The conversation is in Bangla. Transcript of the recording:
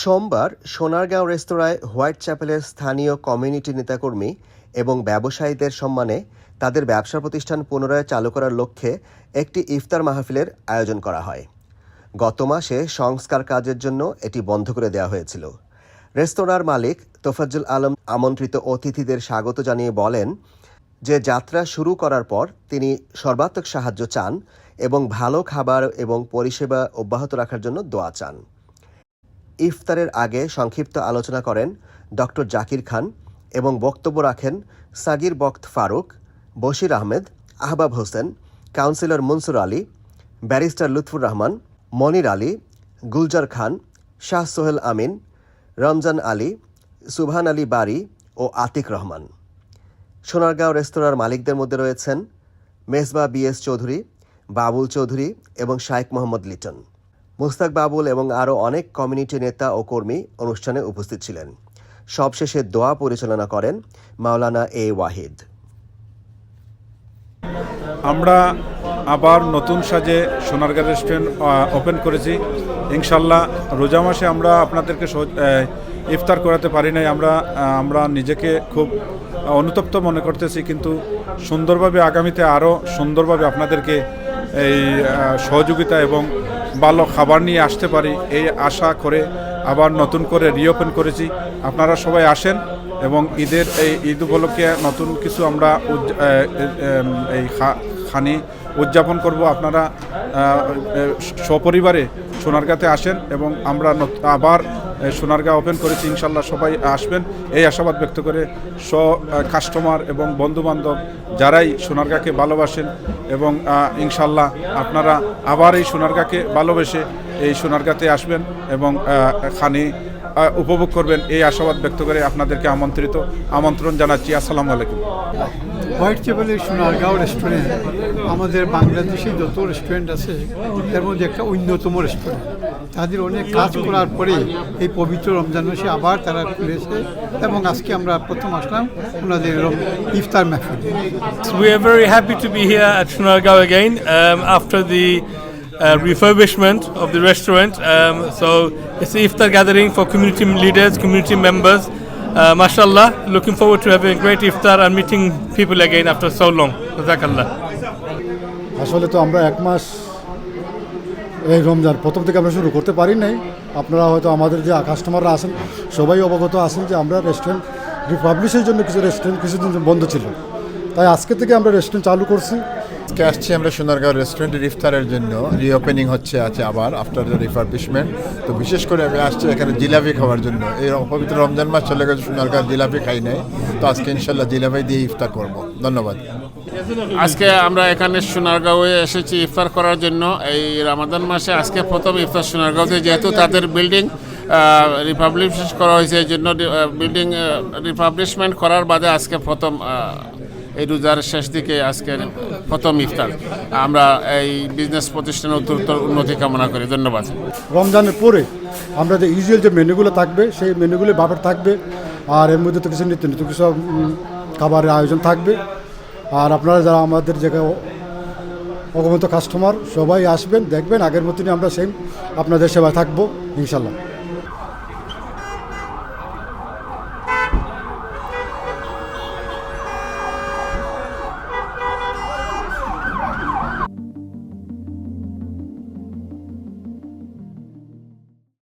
সোমবার সোনারগাঁও রেস্তোরাঁয় হোয়াইট চ্যাপেলের স্থানীয় কমিউনিটি নেতাকর্মী এবং ব্যবসায়ীদের সম্মানে তাদের ব্যবসা প্রতিষ্ঠান পুনরায় চালু করার লক্ষ্যে একটি ইফতার মাহফিলের আয়োজন করা হয়। গত মাসে সংস্কার কাজের জন্য এটি বন্ধ করে দেওয়া হয়েছিল। রেস্তোরাঁর মালিক তোফাজ্জুল আলম আমন্ত্রিত অতিথিদের স্বাগত জানিয়ে বলেন যে যাত্রা শুরু করার পর তিনি সর্বাত্মক সাহায্য চান এবং ভালো খাবার এবং পরিষেবা অব্যাহত রাখার জন্য দোয়া চান। ইফতারের আগে সংক্ষিপ্ত আলোচনা করেন ডক্টর জাকির খান এবং বক্তব্য রাখেন সাগির বক্ত ফারুক, বশির আহমেদ, আহবাব হোসেন, কাউন্সিলর মনসুর আলী, ব্যারিস্টার লুৎফুর রহমান, মনির আলী, গুলজার খান, শাহ সোহেল আমিন, রমজান আলী, সুবহান আলী বারি ও আতিক রহমান। সোনারগাঁও রেস্তোরাঁর মালিকদের মধ্যে রয়েছেন মেজবা বিএস চৌধুরী, বাবুল চৌধুরী এবং শাইখ মোহাম্মদ লিটন। মুস্তাক বাবুল এবং আরও অনেক কমিউনিটি নেতা ও কর্মী অনুষ্ঠানে উপস্থিত ছিলেন। সবশেষে দোয়া পরিচালনা করেন মাওলানা এ ওয়াহিদ। আমরা আবার নতুন সাজে সোনারগাঁ রেস্টুরেন্ট ওপেন করেছি। ইনশাল্লাহ রোজা মাসে আমরা আপনাদেরকে ইফতার করাতে পারি নাই। আমরা আমরা নিজেকে খুব অনুতপ্ত মনে করতেছি, কিন্তু সুন্দরভাবে আগামীতে আরও সুন্দরভাবে আপনাদেরকে এই সহযোগিতা এবং ভালো খাবার নিয়ে আসতে পারি এই আশা করে আবার নতুন করে রিওপেন করেছি। আপনারা সবাই আসেন এবং ঈদের এই ঈদ উপলক্ষে নতুন কিছু আমরা এই খানি উদযাপন করব। আপনারা সপরিবারে সোনারগাঁতে আসেন এবং আমরা আবার সোনারগাঁ ওপেন করেছি। ইনশাল্লাহ সবাই আসবেন। এই আশাবাদ ব্যক্ত করে স কাস্টমার এবং বন্ধুবান্ধব যারাই সোনারগাঁকে ভালোবাসেন এবং ইনশাল্লাহ আপনারা আবার এই সোনারগাঁকে ভালোবেসে এই সোনারগাঁতে আসবেন এবং খানি উপভোগ করবেন এই আশাবাদ ব্যক্ত করে আপনাদেরকে আমন্ত্রিত আমন্ত্রণ জানাচ্ছি। আসসালামু আলাইকুম। হোয়াইট টেবলের সোনারগাঁও রেস্টুরেন্ট আমাদের বাংলাদেশে যত রেস্টুরেন্ট আছে এর মধ্যে একটা অন্যতম রেস্টুরেন্ট তাদের অনেক কাজ করার পরে এই পবিত্র রমজান মাসে আবার তারা খুলেছে এবং আজকে আমরা প্রথম আসলাম ওনাদের ইফতার মাহফিল। We are very happy to be here at again um, after the uh, refurbishment of the restaurant. Um, so it's iftar gathering for community leaders, community members. Uh, mashallah, looking forward to having a great iftar and meeting people again after so long. Jazakallah. আসলে তো আমরা এক মাস এই রমজান প্রথম থেকে আমরা শুরু করতে পারি নাই আপনারা হয়তো আমাদের যে কাস্টমাররা আছেন সবাই অবগত আছেন যে আমরা রেস্টুরেন্ট রিপাবলিশের জন্য কিছু রেস্টুরেন্ট কিছুদিন বন্ধ ছিল তাই আজকে থেকে আমরা রেস্টুরেন্ট চালু করছি আজকে আসছি আমরা সোনারগাঁও রেস্টুরেন্টের ইফতারের জন্য। রিওপেনিং হচ্ছে আছে আবার আফটার দ্য রিফারবিশমেন্ট তো বিশেষ করে আমি আসছি এখানে জিলাপি খাওয়ার জন্য। এই পবিত্র রমজান মাস চলে গেছে, সোনারগাঁও জিলাপি খাই নাই। তো আজকে ইনশাল্লাহ জিলাপি দিয়ে ইফতার করব। ধন্যবাদ। আজকে আমরা এখানে সোনারগাঁওয়ে এসেছি ইফতার করার জন্য। এই রামাদান মাসে আজকে প্রথম ইফতার সোনারগাঁওতে, যেহেতু তাদের বিল্ডিং রিপাবলিশ করা হয়েছে, এই জন্য বিল্ডিং রিপাবলিশমেন্ট করার বাদে আজকে প্রথম এই রোজার শেষ দিকে আজকে প্রথম ইফতার। আমরা এই বিজনেস প্রতিষ্ঠানের উত্তরোত্তর উন্নতি কামনা করি। ধন্যবাদ। রমজানের পরে আমরা যে ইউজুয়াল যে মেনুগুলো থাকবে, সেই মেনুগুলো বাবার থাকবে। আর এর মধ্যে তো কিছু নিত্য নতুন কিছু খাবারের আয়োজন থাকবে। আর আপনারা যারা আমাদের জায়গায় অগমত কাস্টমার সবাই আসবেন, দেখবেন, আগের মতনই আমরা সেম আপনাদের সেবায় থাকব, ইনশাল্লাহ।